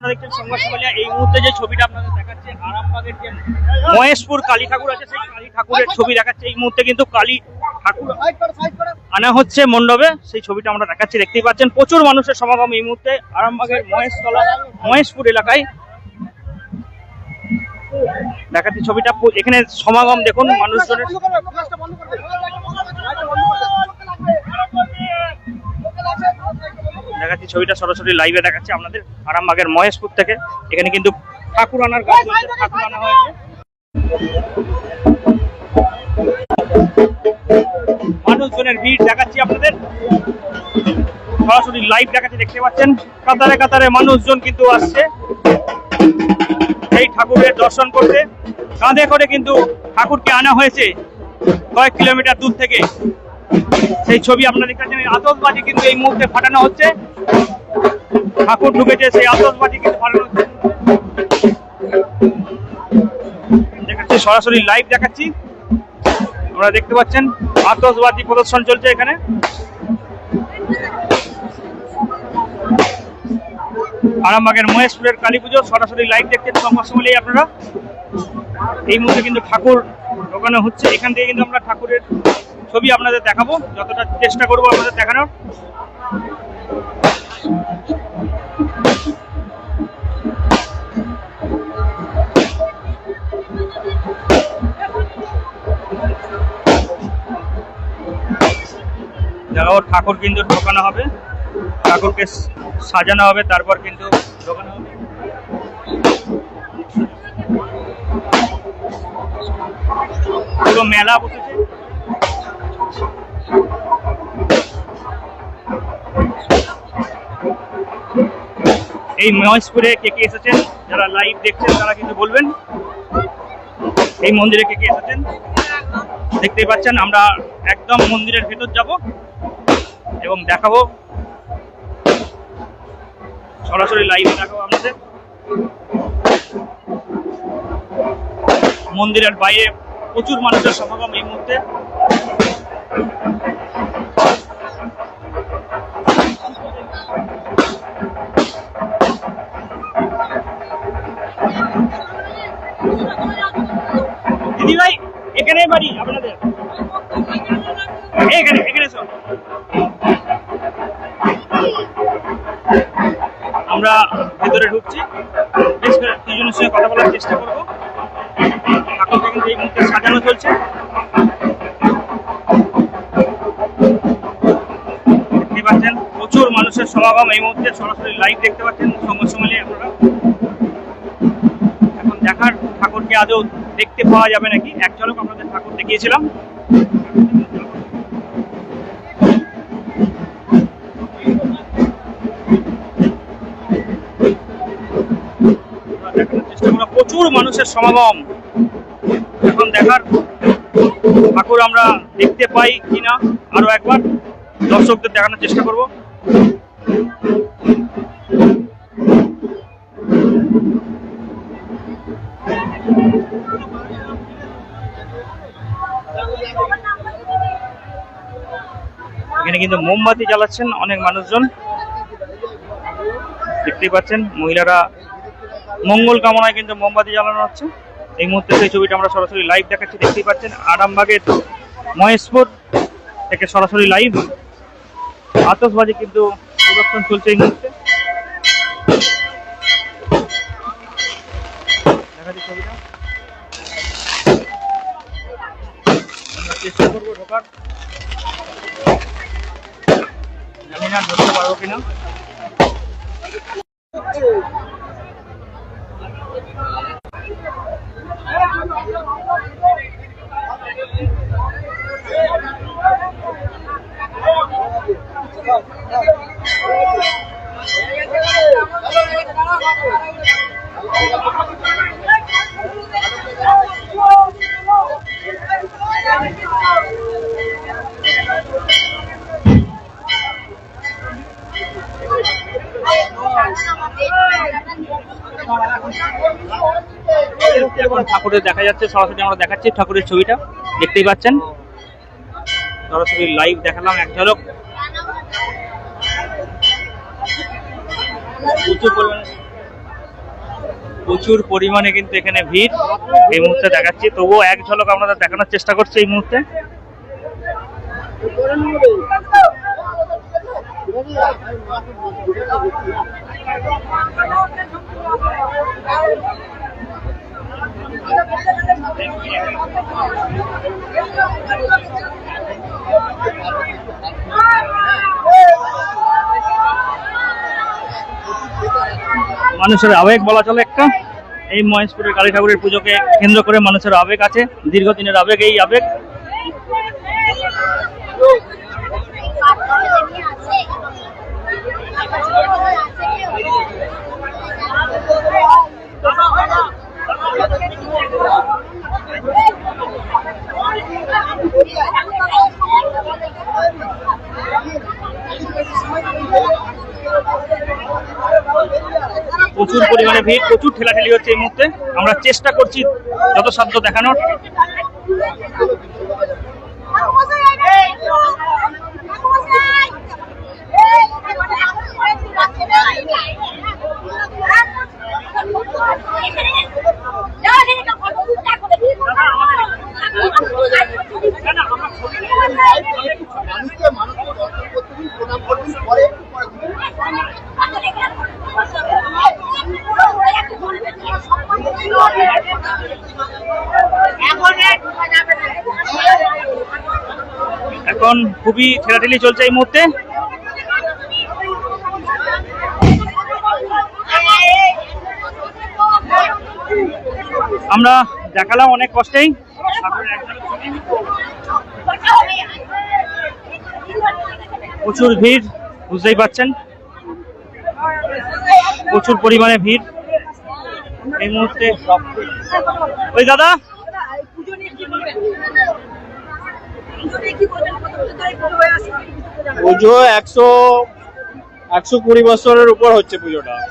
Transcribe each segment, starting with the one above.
এই মুহূর্তে যে ছবিটা আপনাদের আরামবাগের মহেশপুর কালী ঠাকুর আছে, সেই কালী ঠাকুরের ছবি দেখাচ্ছে। এই মুহূর্তে কিন্তু কালী ঠাকুর আনা হচ্ছে মণ্ডপে। সেই ছবিটা আমরা দেখাচ্ছি, দেখতেই পাচ্ছেন। প্রচুর মানুষের সমাগম এই মুহূর্তে আরামবাগের মহেশতলা, মহেশপুর এলাকায়। দেখাচ্ছি ছবিটা। এখানে সমাগম, দেখুন, মানুষজনের দেখাচ্ছি, ছবিটা সরাসরি লাইভে দেখাচ্ছি আপনাদের। আরামবাগের মহেশপুর থেকে। এখানে কিন্তু ঠাকুর আনার কাজ ঠাকুর আনা হয়েছে। মানুষজনের ভিড় দেখাচ্ছি আপনাদের। সরাসরি লাইভ দেখাচ্ছি, দেখতে পাচ্ছেন? কাতারে কাতারে মানুষজন কিন্তু আসছে। এই ঠাকুরের দর্শন করতে। কাঁধে করে কিন্তু ঠাকুরকে আনা হয়েছে। কয়েক কিলোমিটার দূর থেকে। সেই ছবি আপনাদের কাছে আতসবাজি কিন্তু এই মুহূর্তে ফাটানো হচ্ছে। ঠাকুর ঢুকেছে, সেই আতশবাজি কিন্তু ফাটানো হচ্ছে। দেখাচ্ছি, সরাসরি লাইভ দেখাচ্ছি। আপনারা দেখতে পাচ্ছেন, আতশবাজি প্রদর্শন চলছে এখানে। আরামবাগের মহেশপুরের কালী পুজো, সরাসরি লাইভ দেখতে সংবাদ সমলেই আপনারা। এই মুহূর্তে কিন্তু ঠাকুর ঢোকানো হচ্ছে, এখান থেকে কিন্তু আমরা ঠাকুরের ছবি আপনাদের দেখাবো, যতটা চেষ্টা করব আপনাদের দেখানোর। ঠাকুর কিন্তু ঢোকানো হবে। ঠাকুরকে সাজানো হবে, তারপর কিন্তু হবে। পুরো মেলা বসেছে। এই মহেশপুরে কে কে এসেছেন? যারা লাইভ দেখছেন, তারা কিন্তু বলবেন। এই মন্দিরে কে কে এসেছেন? দেখতেই পাচ্ছেন, আমরা একদম মন্দিরের ভেতর যাব এবং দেখাবো। সরাসরি লাইভে দেখাবো আপনাদের। মন্দিরের বাইরে প্রচুর মানুষের সমাগম এই মুহূর্তে। দিদি ভাই এখানে বাড়ি আপনাদের? এখানে এখানে এসো আমরা ভেতরে ঢুকছি। বেশ দুজনের সঙ্গে কথা বলার চেষ্টা করব। ঠাকুরকে কিন্তু এই মুহূর্তে সাজানো চলছে। দেখতে পাচ্ছেন, প্রচুর মানুষের সমাগম। এই মুহূর্তে সরাসরি লাইভ দেখতে পাচ্ছেন সঙ্গে সঙ্গে আপনারা। এখন দেখার ঠাকুরকে আদৌ দেখতে পাওয়া যাবে নাকি? এক ঝলক আপনাদের ঠাকুর দেখিয়েছিলাম আমরা দেখানোর চেষ্টা করব প্রচুর মানুষের সমাগম। এখন দেখার ঠাকুর আমরা দেখতে পাই কিনা, আরও একবার দর্শকদের দেখানোর চেষ্টা করব। এখানে কিন্তু মোমবাতি জ্বালাচ্ছেন অনেক মানুষজন। দেখতেই পাচ্ছেন, মহিলারা মঙ্গল কামনায় কিন্তু মোমবাতি জ্বালানো হচ্ছে। এই মুহূর্তে সেই ছবিটা আমরা সরাসরি লাইভ দেখাচ্ছি, দেখতেই পাচ্ছেন। আরামবাগের মহেশপুর থেকে সরাসরি লাইভ আতশবাজি কিন্তু প্রদর্শন চলছে এই মুহূর্তে। চেষ্টা করব ঢোকার। জানি না, ধরতে পারব কিনা। এখন ঠাকুরের দেখা যাচ্ছে, সরাসরি আমরা দেখাচ্ছি ঠাকুরের ছবিটা। দেখতেই পাচ্ছেন। সরাসরি লাইভ দেখালাম এক ঝলক। প্রচুর পরিমাণে প্রচুর পরিমাণে কিন্তু এখানে ভিড় এই মুহূর্তে দেখাচ্ছি। তবুও এক ঝলক আপনাদের দেখানোর চেষ্টা করছি এই মুহূর্তে। মানুষের আবেগ বলা চলে একটা। এই মহেশপুরের কালী ঠাকুরের পুজোকে কেন্দ্র করে মানুষের আবেগ আছে। দীর্ঘদিনের আবেগ, এই আবেগ প্রচুর পরিমাণে ভিড় প্রচুর ঠেলাঠেলি হচ্ছে এই মুহূর্তে। আমরা চেষ্টা করছি যত সাধ্য দেখানোর মানুষকে মানুষকে দর্শন করতে দিন প্রণাম করবেন পরে এখন খুবই ঠেলাঠেলি চলছে এই মুহূর্তে। আমরা দেখালাম অনেক কষ্টেই। প্রচুর ভিড়, বুঝতেই পাচ্ছেন প্রচুর পরিমাণে ভিড়। এই মুহূর্তে ওই দাদা? পুজো একশো একশো কুড়ি বছরের উপর হচ্ছে পুজোটা। আছে।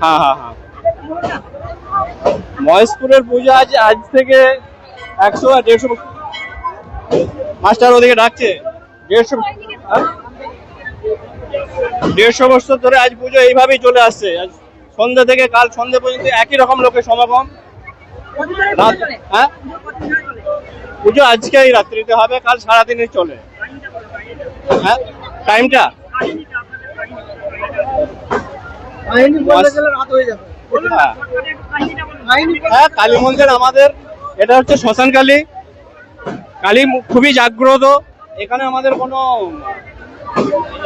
হ্যাঁ হ্যাঁ হ্যাঁ। মহেশপুরের পুজো আজ আজ থেকে একশো আর দেড়শো বছর- মাস্টার ওদিকে ডাকছে। দেড়শো হ্যাঁ? দেড়শো বছর ধরে আজ পুজো এইভাবেই চলে আসছে। আজ সন্ধ্যা থেকে কাল সন্ধ্যে পর্যন্ত একই রকম লোকের সমাগম। হ্যাঁ? পুজো এই রাত্রিতে হবে কাল সারাদিনে চলে। হ্যাঁ? টাইমটা হয়ে হ্যাঁ। হ্যাঁ কালী মন্দির আমাদের এটা হচ্ছে শ্মশান কালী। কালী খুবই জাগ্রত। এখানে আমাদের কোনো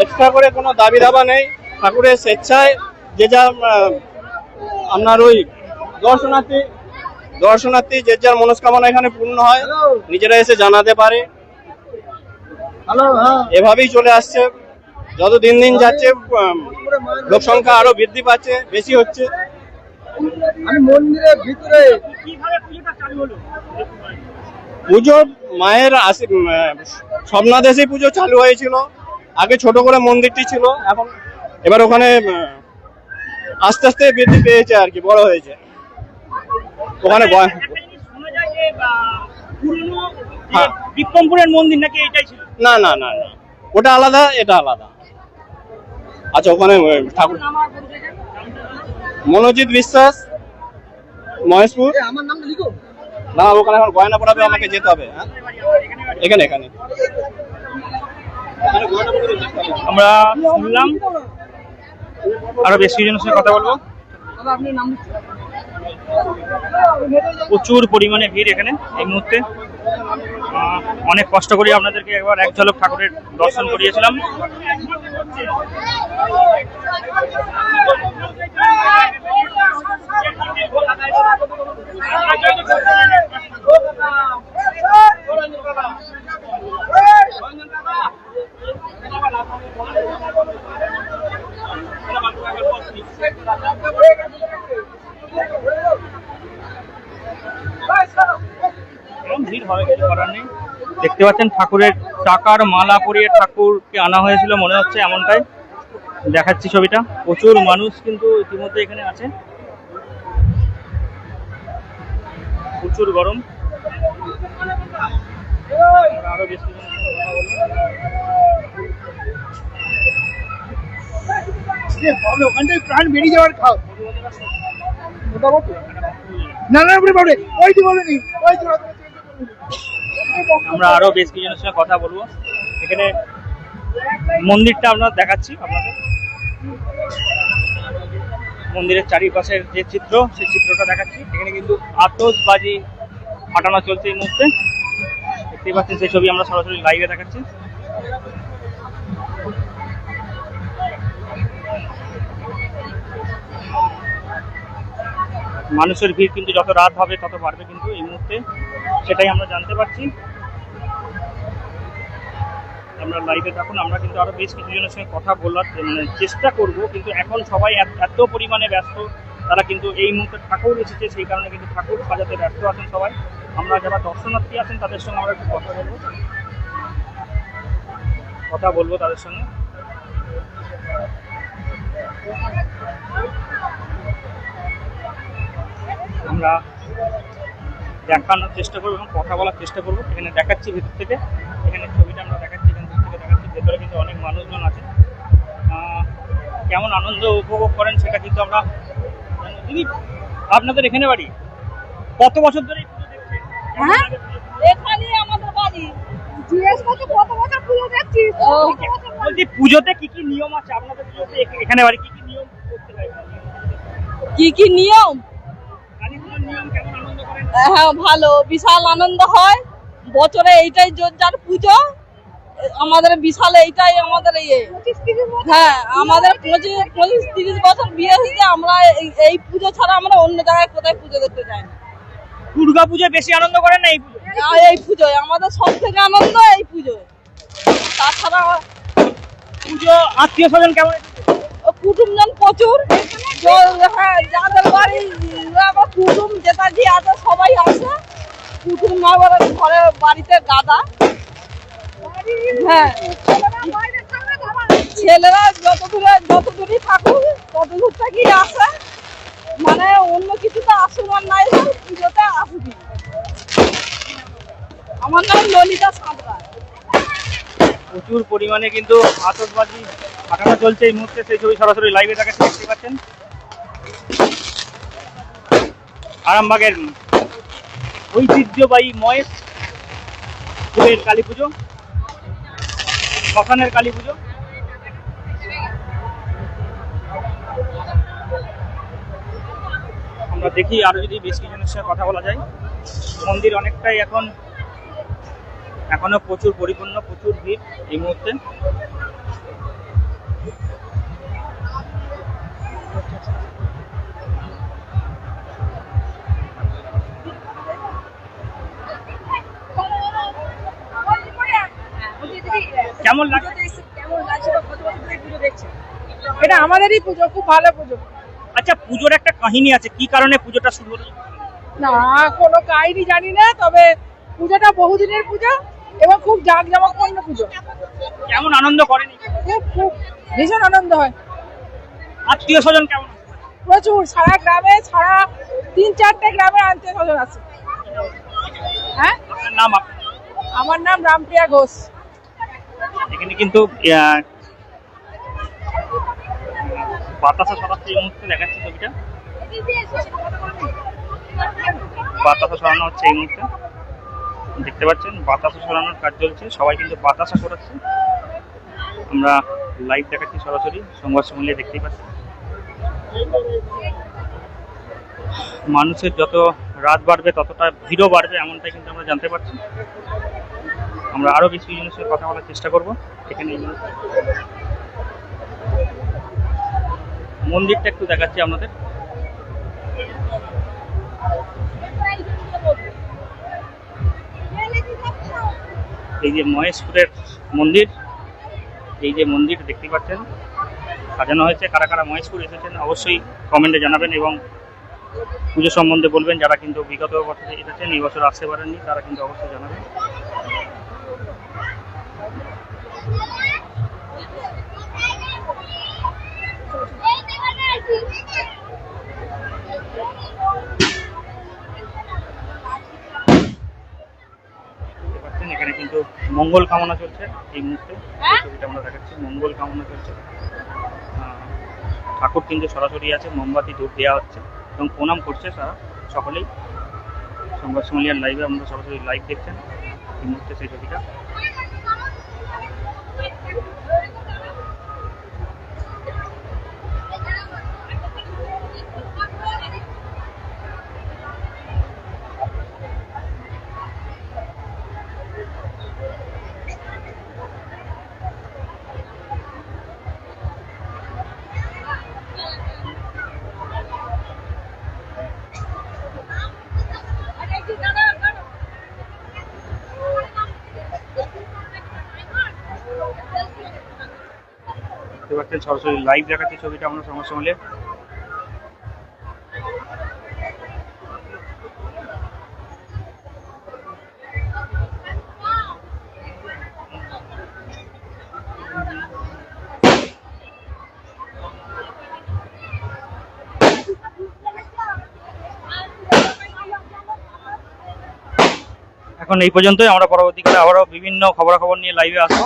এক্সট্রা করে কোনো দাবি দাবা নেই। ঠাকুরের স্বেচ্ছায় যে যা আপনার ওই দর্শনার্থী দর্শনার্থী যে যার মনস্কামনা এখানে পূর্ণ হয় নিজেরা এসে জানাতে পারে। হ্যাঁ। এভাবেই চলে আসছে। যত দিন দিন যাচ্ছে লোক সংখ্যা আরও বৃদ্ধি পাচ্ছে বেশি হচ্ছে। আমি মন্দিরের ভিতরে কীভাবে পুজোটা চালু হলো? পুজো মায়ের উম, পুজো চালু হয়েছিল। আগে ছোট করে মন্দিরটি ছিল এখন এবার ওখানে আস্তে আস্তে বৃদ্ধি পেয়েছে আর কি বড় হয়েছে। ওখানে হ্যাঁ। বিক্রমপুরের মন্দির নাকি এটাই ছিল? না না না না। ওটা আলাদা এটা আলাদা। আচ্ছা ওখানে ঠাকুর মনোজিৎ বিশ্বাস মহেশপুর। আমার নামটা লিখো। না ওখানে এখন গয়না পড়াবে আমাকে যেতে হবে। হ্যাঁ এখানে এখানে। আমরা শুনলাম। আরও বেশ কিছুজনের সঙ্গে কথা বলব। আপনি নাম প্রচুর পরিমাণে ভিড় এখানে এই মুহূর্তে। অনেক কষ্ট করে আপনাদেরকে একবার এক ঝলক ঠাকুরের দর্শন করিয়েছিলাম এরকম ভিড় হবে কিছু করার নেই দেখতে পাচ্ছেন ঠাকুরের টাকার মালা পরিয়ে ঠাকুরকে আনা হয়েছিল মনে হচ্ছে এমনটাই। দেখাচ্ছি ছবিটা। প্রচুর মানুষ কিন্তু ইতিমধ্যে এখানে আছে। প্রচুর গরম। আরও বেশ ওখানটায় প্রাণ বেরিয়ে যাওয়ার খাও। না না ওই বলেনি ওই আমরা আরও বেশ কিছুজনের সঙ্গে কথা বলব। এখানে মন্দিরটা আমরা দেখাচ্ছি আপনাদের। মন্দিরের চারিপাশের যে চিত্র, সেই চিত্রটা দেখাচ্ছি। এখানে কিন্তু আতসবাজি ফাটানো চলছে এই মুহূর্তে। দেখতেই পাচ্ছেন, সেই ছবি আমরা সরাসরি লাইভে দেখাচ্ছি। মানুষের ভিড় কিন্তু যত রাত হবে, তত বাড়বে কিন্তু এই মুহূর্তে। সেটাই আমরা জানতে পারছি। আমরা লাইভে থাকুন, আমরা কিন্তু আরও বেশ কিছু জনের সঙ্গে কথা বলার মানে চেষ্টা করব, কিন্তু এখন সবাই এত পরিমাণে ব্যস্ত, তারা কিন্তু এই মুহূর্তে ঠাকুর এসেছে, সেই কারণে কিন্তু ঠাকুর সাজাতে ব্যস্ত আছেন সবাই। আমরা যারা দর্শনার্থী আছেন, তাদের সঙ্গে আমরা একটু কথা বলব। কথা বলব তাদের সঙ্গে। আমরা দেখানোর চেষ্টা করব এবং কথা বলার চেষ্টা করব। এখানে দেখাচ্ছি ভেতর থেকে। এখানে ছবিটা আমরা দেখাচ্ছি এখান থেকে দেখাচ্ছি। ভেতরে কিন্তু অনেক মানুষজন আছে। কেমন আনন্দ উপভোগ করেন সেটা কিন্তু আমরা দিদি আপনাদের এখানে বাড়ি? কত বছর ধরে? হ্যাঁ? পুজোতে কি কি নিয়ম আছে? আপনাদের পুজোতে এখানে বাড়ি কি কি নিয়ম করতে হয়? কি কি নিয়ম কালী পুজোর নিয়ম কেমন আনন্দ করেন হ্যাঁ ভালো বিশাল আনন্দ হয়। বছরে এইটাই জোরজার পুজো আমাদের বিশাল এইটাই আমাদের ইয়ে। হ্যাঁ আমাদের পঁচিশ পঁচিশ তিরিশ বছর বিয়ে হয়েছে আমরা এই- পুজো ছাড়া আমরা অন্য জায়গায় কোথায় পুজো দেখতে যাই না। দুর্গা পুজোয় বেশি আনন্দ করেন না এই পুজো? এই পুজোয়। আমাদের সব থেকে আনন্দ এই পুজোয় তাছাড়া পুজো আত্মীয় স্বজন কেমন? ও কুটুমজন প্রচুর। হ্যাঁ যাদের বাড়ি আবার কুটুম যে আছে, সবাই আসে কুটুম আবার ঘরে, বাড়িতে গাদা হ্যাঁ। ছেলেরা যত দূরে যত দূরই থাকুক তত দূর থেকেই আসে। মানে অন্য কিছুতে আসুন আর নাই পুজোতে আসবি আমার নাম ললিতা সাঁতরা। প্রচুর পরিমাণে কিন্তু আতসবাজি ফাটানো চলছে এই মুহূর্তে। সেই ছবি সরাসরি লাইভে দেখাচ্ছি দেখতে পাচ্ছেন। আরামবাগের ঐতিহ্যবাহী ময়েস কালী পুজো, শ্মশানের কালী পুজো। আমরা দেখি আরও যদি বেশ কিছুজনের সঙ্গে কথা বলা যায়। মন্দির অনেকটাই এখন এখনও প্রচুর পরিপূর্ণ প্রচুর ভিড় এই মুহূর্তে। কেমন এটা আমাদেরই পুজো খুব ভালো পুজো। আচ্ছা পুজোর একটা কাহিনী আছে কি কারণে পুজোটা শুরু হলো? না কোনো কাহিনী জানি না তবে পুজোটা বহুদিনের পুজো। এবং খুব জাঁক জাঁকজমকপূর্ণ পুজো। কেমন আনন্দ করেনি? খুব খুব ভীষণ আনন্দ হয়। আত্মীয় স্বজন কেমন? প্রচুর সারা গ্রামে সারা তিন চারটে গ্রামে আত্মীয় স্বজন আছে। হ্যাঁ? নাম আমার নাম রামপ্রিয়া ঘোষ। এখানে কিন্তু বাতাসা সরাচ্ছে এই মুহূর্তে দেখাচ্ছে ছবিটা। বাতাসা সরানো হচ্ছে এই মুহূর্তে। দেখতে পাচ্ছেন বাতাসা সরানোর কাজ চলছে, সবাই কিন্তু বাতাসা করাচ্ছে আমরা লাইভ দেখাচ্ছি সরাসরি, সংবাদ সম্মেলনে দেখতেই পাচ্ছি মানুষের যত রাত বাড়বে, ততটা ভিড়ও বাড়বে, এমনটাই কিন্তু আমরা জানতে পারছি। আমরা আরও বেশি জনের সাথে কথা বলার চেষ্টা করব, এখানে মন্দিরটা একটু দেখাচ্ছি আপনাদের। এই যে মহেশপুরের মন্দির, এই যে মন্দির দেখতে পাচ্ছেন, সাজানো হয়েছে। কারা কারা মহেশপুর এসেছেন অবশ্যই কমেন্টে জানাবেন এবং পুজো সম্বন্ধে বলবেন। যারা কিন্তু বিগত বছরে এসেছেন, এই বছর আসতে পারেননি, তারা কিন্তু অবশ্যই জানাবেন দেখতে পাচ্ছেন এখানে কিন্তু মঙ্গল কামনা চলছে এই মুহূর্তে। ছবিটা আমরা দেখাচ্ছি। মঙ্গল কামনা চলছে। ঠাকুর কিন্তু সরাসরি আছে মোমবাতি ধূপ দেওয়া হচ্ছে এবং প্রণাম করছে তারা সকলেই। সংবাদ সম্মেলন লাইভে আমরা সরাসরি লাইভ দেখছেন। এই মুহূর্তে সেই ছবিটা। সরাসরি লাইভ দেখাচ্ছি ছবিটা আমরা সংবাদ সম্মেলনে এখন এই পর্যন্তই, আমরা পরবর্তীকালে আবারও বিভিন্ন খবরাখবর নিয়ে লাইভে আসব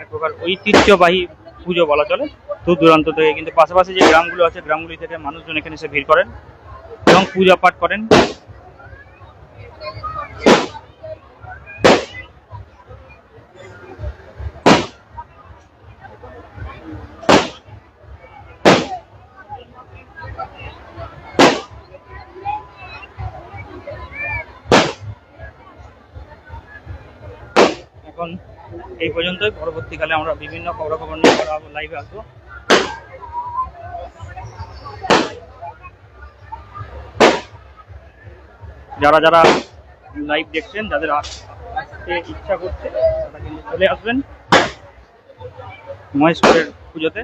এক প্রকার ঐতিহ্যবাহী পুজো বলা চলে। দূর দূরান্ত থেকে কিন্তু পাশাপাশি যে গ্রামগুলো আছে, গ্রামগুলি থেকে মানুষজন এখানে এসে ভিড় করেন এবং পূজা পাঠ করেন। এখন এই পর্যন্তই। পরবর্তীকালে আমরা বিভিন্ন খবরাখবর নিয়ে লাইভে আসব। যারা যারা লাইভ দেখছেন, যাদের আসতে ইচ্ছা করছে, তারা কিন্তু চলে আসবেন মহেশ্বরের পুজোতে।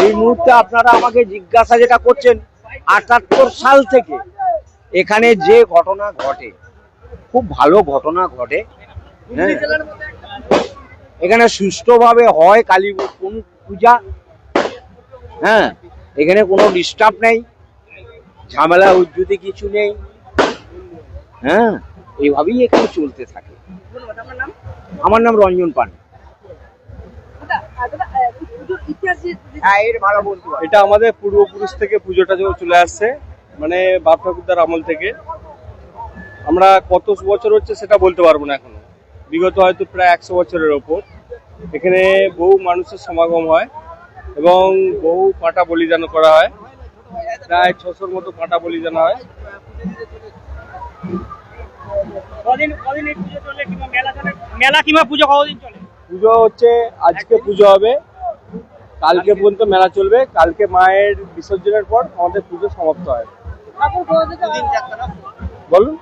এই মুহূর্তে আপনারা আমাকে জিজ্ঞাসা যেটা করছেন, আটাত্তর সাল থেকে এখানে যে ঘটনা ঘটে, খুব ভালো ঘটনা ঘটে হ্যাঁ। এখানে সুষ্ঠুভাবে হয় কালী কোন পূজা হ্যাঁ? এখানে কোনো ডিস্টার্ব নেই, ঝামেলা উজ্জুতি কিছু নেই হ্যাঁ? এইভাবেই এখানে চলতে থাকে। আমার নাম রঞ্জন পান এটা আমাদের পূর্বপুরুষ থেকে পুজোটা যে চলে আসছে মানে বাপ ঠাকুরদার আমল থেকে আমরা কত বছর হচ্ছে সেটা বলতে পারব না এখনও। বিগত হয়তো প্রায় একশো বছরের ওপর। এখানে বহু মানুষের সমাগম হয় এবং বহু পাটা বলিদান করা হয়। প্রায় ছশোর মতো পাটা বলিদান হয়। কদিন কদিন এই পুজো চলে কিংবা মেলা চলে? মেলা কিংবা পুজো কতদিন চলে? পুজো হচ্ছে আজকে পুজো হবে। কালকে পর্যন্ত মেলা চলবে। কালকে মায়ের বিসর্জনের পর আমাদের পুজো সমাপ্ত হয়। বলুন?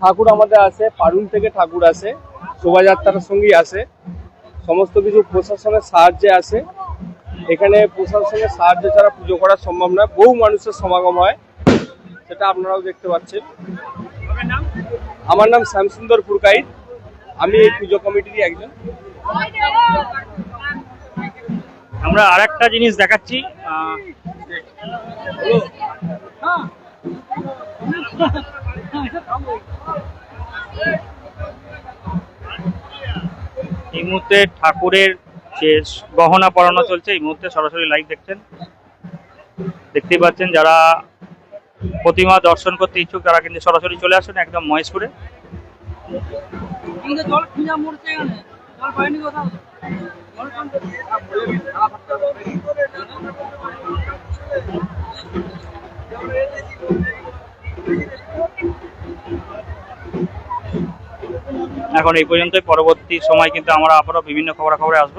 ঠাকুর আমাদের আসে পারুল থেকে ঠাকুর আসে শোভাযাত্রার সঙ্গেই আসে। সমস্ত কিছু প্রশাসনের সাহায্যে আসে। এখানে প্রশাসনের সাহায্য ছাড়া পুজো করা সম্ভব নয়। বহু মানুষের সমাগম হয় সেটা আপনারাও দেখতে পাচ্ছেন। আমার নাম শ্যামসুন্দর পুরকাইত আমি এই পুজো কমিটিরই একজন। আমরা আরেকটা জিনিস দেখাচ্ছি এই মুহূর্তে ঠাকুরের যে গহনা পরানো চলছে, এই মুহূর্তে সরাসরি লাইভ দেখছেন। দেখতেই পাচ্ছেন যারা প্রতিমা দর্শন করতে ইচ্ছুক তারা কিন্তু সরাসরি চলে আসেন একদম মহেশপুরে। এখন এই পর্যন্তই। পরবর্তী সময় কিন্তু আমরা আবারও বিভিন্ন খবরাখবরে আসব।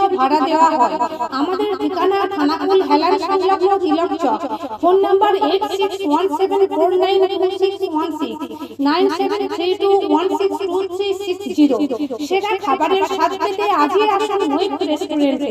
জন্য ভাড়া দেওয়া হয়। আমাদের ঠিকানা থানাকুল সংলগ্ন Tilak Chak. Phone number eight six one seven four nine one seven three two one six two three six zero খাবারের পেতে আজই আসুন রেস্টুরেন্টে